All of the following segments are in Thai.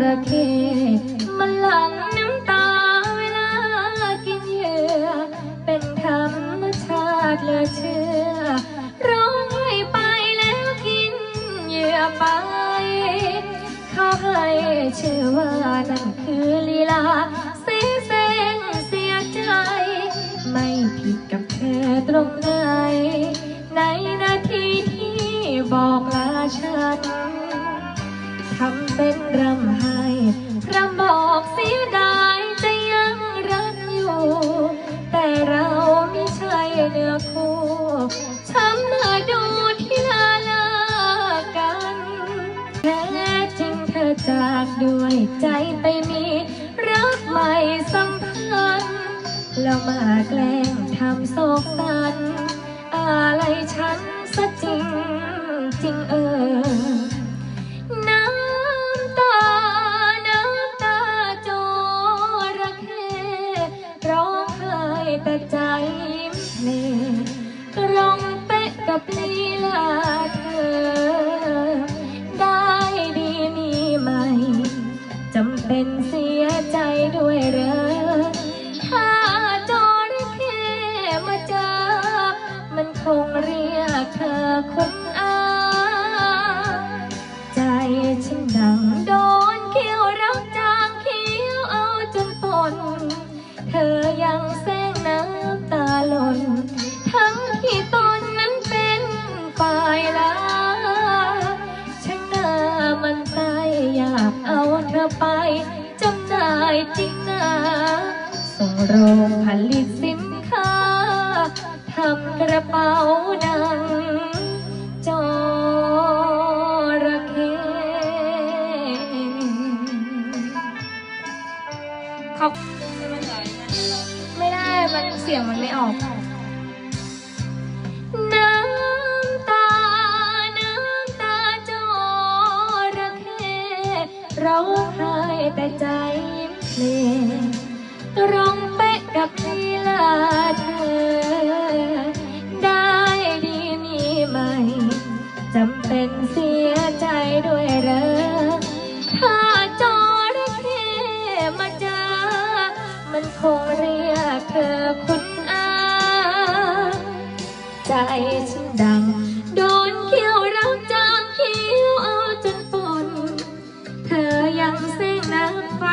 ระเข้มันหลั่งน้ำตาเวลากินเหยื่อ เป็นธรรมชาติเหลือเชื่อ ร้องไห้ไปแล้วกินเหยื่อไป เขาให้ชื่อว่านั่นคือลีลา เป็นรำไห้รำบอกเสียดายจะยังรักอยู่ แต่เราไม่ใช่เนื้อคู่ช้ำเมื่อดูที่ลาลากันแท้จริงเธอจากด้วยใจไปมีรักใหม่สัมพันธ์แล้วมาแกล้งทำโศกสันอะไรฉันซะจริงจริงเออ ไปจำหน่ายจริงนะส่งโรงผลิตสินค้าทำกระเป๋าหนังจอระเข้เขาไม่ได้มันเสียงมันไม่ออก ร้องไห้แต่ใจเพลงร้องเป๊ะกับลีลาเธอ ได้ดีมีไหมจำเป็นเสียใจด้วยเหรอถ้าจอระเข้มาเจอมันคงเรียกเธอคุณอา ใจฉันดังโด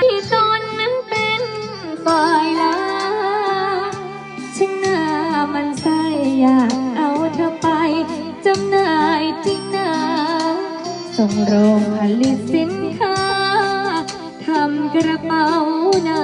น้ำไฟตนนั้นเป็นฝ่ายลาฉันหน้ามันใส่อยากเอาเธอไปจำหน่ายจริงนะส่งโรงผลิตสินค้าทำกระเป๋าหนั